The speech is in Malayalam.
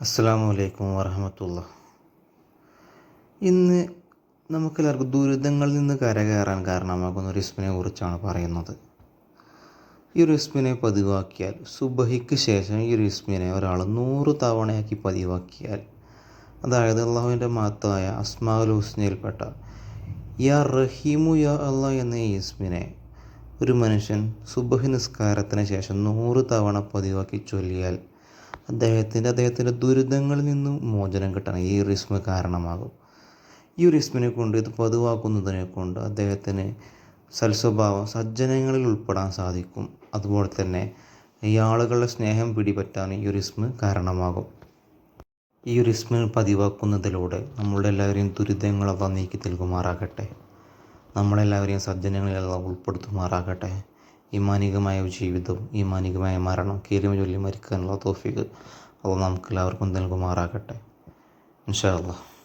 അസ്സാം വലൈക്കും വറഹമത്തുള്ള. ഇന്ന് നമുക്കെല്ലാവർക്കും ദുരിതങ്ങളിൽ നിന്ന് കരകയറാൻ കാരണമാകുന്ന ഒരു ഇസ്മിനെ കുറിച്ചാണ് പറയുന്നത്. ഈ ഒരു ഇസ്മിനെ പതിവാക്കിയാൽ സുബഹിക്ക് ശേഷം ഈ ഒരു ഇസ്മിനെ ഒരാൾ നൂറ് തവണയാക്കി പതിവാക്കിയാൽ അതായത് അള്ളാഹുവിന്റെ മഹത്തായ അസ്മാഉൽ ഹുസ്നയിൽപ്പെട്ട യാ റഹീമു യാ അള്ളാഹ് എന്ന ഈ ഇസ്മിനെ ഒരു മനുഷ്യൻ സുബഹി നിസ്കാരത്തിന് ശേഷം നൂറ് തവണ പതിവാക്കി ചൊല്ലിയാൽ അദ്ദേഹത്തിന്റെ അദ്ദേഹത്തിന്റെ ദുരിതങ്ങളിൽ നിന്നും മോചനം കിട്ടണം. ഈ റിസ്മ കാരണമാകും. ഈ ഒരു ഇസ്മിനെ കൊണ്ട് ഇത് പതിവാക്കുന്നതിനെ കൊണ്ട് അദ്ദേഹത്തിന് സൽസ്വഭാവം സജ്ജനങ്ങളിൽ ഉൾപ്പെടാൻ സാധിക്കും. അതുപോലെ തന്നെ ഈ ആളുകളുടെ സ്നേഹം പിടിപറ്റാൻ ഈ ഇസ്മ കാരണമാകും. ഈ ഇസ്മ പതിവാക്കുന്നതിലൂടെ നമ്മളുടെ എല്ലാവരെയും ദുരിതങ്ങളെല്ലാം നീക്കി നൽകുമാറാകട്ടെ. നമ്മളെല്ലാവരെയും സജ്ജനങ്ങളിൽ ഉൾപ്പെടുത്തുമാറാകട്ടെ. ഈമാനികമായ ജീവിതവും ഈമാനികമായ മരണം കീറി ചൊല്ലി മരിക്കാനുള്ള തോഫിക്ക് അത് നമുക്കെല്ലാവർക്കും നൽകുമാറാകട്ടെ. ഇൻഷാ അള്ളാഹ്.